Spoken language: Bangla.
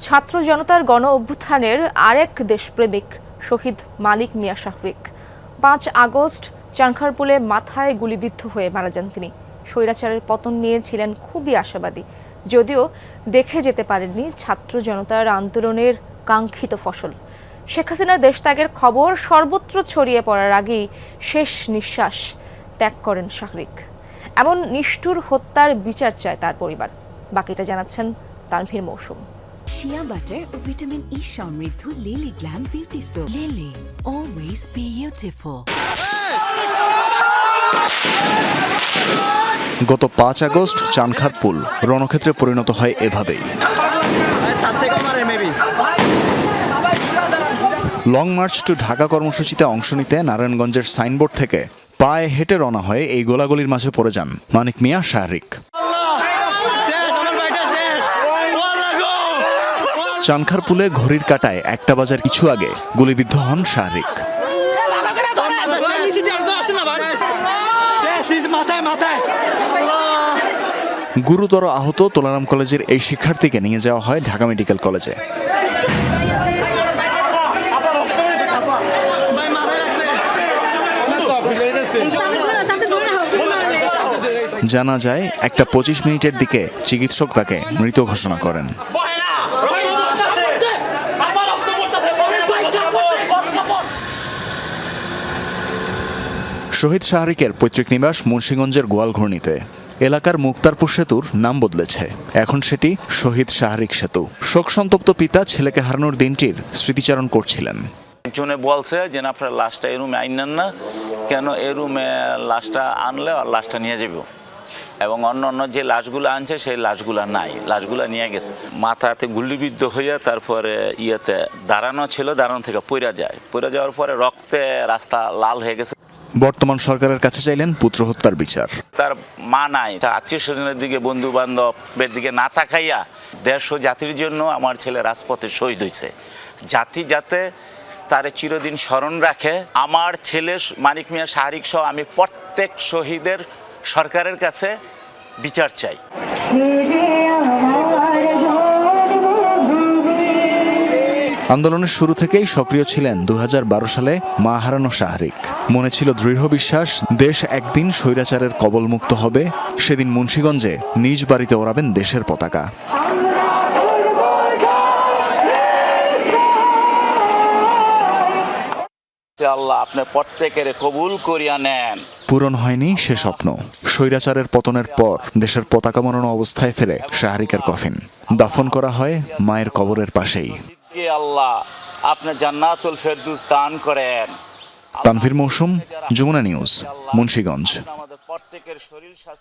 ছাত্র জনতার গণ অভ্যুত্থানের আরেক দেশপ্রেমিক শহীদ মালিক মিয়া শাহরিক। পাঁচ আগস্ট চানখারপুলে মাথায় গুলিবিদ্ধ হয়ে মারা যান তিনি। স্বৈরাচারের পতন নিয়ে ছিলেন খুবই আশাবাদী। যদিও দেখে যেতে পারেননি ছাত্র জনতার আন্দোলনের কাঙ্ক্ষিত ফসল। শেখ হাসিনার দেশত্যাগের খবর সর্বত্র ছড়িয়ে পড়ার আগেই শেষ নিঃশ্বাস ত্যাগ করেন শাহরিক। এমন নিষ্ঠুর হত্যার বিচার চায় তার পরিবার। বাকিটা জানাচ্ছেন তানভীর মৌসুম। শিয়া বাটার ও ভিটামিন ই সমৃদ্ধ Lily Glam Beauty soap Lily always beautiful গত পাঁচ আগস্ট চানখারপুল রণক্ষেত্রে পরিণত হয় এভাবেই। লং মার্চ টু ঢাকা কর্মসূচিতে অংশ নিতে নারায়ণগঞ্জের সাইনবোর্ড থেকে পায়ে হেঁটে রওনা হয়ে এই গোলাগুলির মাঝে পড়ে যান মানিক মিয়া শাহরিক শেষ আমার ভাইটা শেষ ওয়াল্লাহ গো চানখারপুলে ঘড়ির কাটায় একটা বাজার কিছু আগে গুলিবিদ্ধ হন শাহরিক। গুরুতর আহত তোলারাম কলেজের এই শিক্ষার্থীকে নিয়ে যাওয়া হয় ঢাকা মেডিকেল কলেজে। জানা যায়, একটা পঁচিশ মিনিটের দিকে চিকিৎসক তাকে মৃত ঘোষণা করেন। শহীদ শাহরিকের পৈতৃক নিবাস মুন্সীগঞ্জের গোয়ালঘূর্ণিতে। এলাকার মুক্তারপুর সেতুর নাম বদলেছে। এখন সেটি শহীদ শাহরিক সেতু। শোকসন্তপ্ত পিতা ছেলেকে হারানোর দিনটির স্মৃতিচারণ করছিলেন। একজনে বলছে যে, না, আপনার লাশটা এই রুমে আইনেন না। কেন এই রুমে লাশটা আনলে আর লাশটা নিয়ে যাব? এবং অন্য অন্য যে লাশগুলো আনছে, সেই লাশগুলো নাই। লাশগুলো নিয়ে গেছে। মাথাতে গুলিবিদ্ধ হইয়া তারপরে ইয়েতে দাঁড়ানো ছিল, দাঁড়ানো থেকে পইরা যায়। পইরা যাওয়ার পরে রক্তে রাস্তা লাল হয়ে গেছে। বর্তমান সরকারের কাছে চাইলেন পুত্র হত্যার বিচার। তার মা নাই আত্মীয় স্বজনের দিকে বন্ধু বান্ধবের দিকে না তাকাইয়া দেশ ও জাতির জন্য আমার ছেলে রাজপথে শহীদ হয়েছে জাতি যাতে তারে চিরদিন স্মরণ রাখে আমার ছেলে মানিক মিয়া শাহরিক সহ আমি প্রত্যেক শহীদের সরকারের কাছে বিচার চাই। আন্দোলনের শুরু থেকেই সক্রিয় ছিলেন দু হাজার বারো সালে মা হারানো শাহরিক। মনে ছিল দৃঢ় বিশ্বাস দেশ একদিন স্বৈরাচারের কবলমুক্ত হবে। সেদিন মুন্সীগঞ্জে নিজ বাড়িতে ওড়াবেন দেশের পতাকা। আল্লাহ আপনি প্রত্যেকের কবুল করিয়া নেন। পূরণ হয়নি সে স্বপ্ন। স্বৈরাচারের পতনের পর দেশের পতাকা মরণ অবস্থায় ফেরে শাহরিকের কফিন। দাফন করা হয় মায়ের কবরের পাশেই। কে আল্লাহ আপনার জান্নাতুল ফেরদুস দান করেন। তানভীর মৌসুম যমুনা নিউজ মুন্সীগঞ্জ। আমাদের প্রত্যেকের শরীর স্বাস্থ্য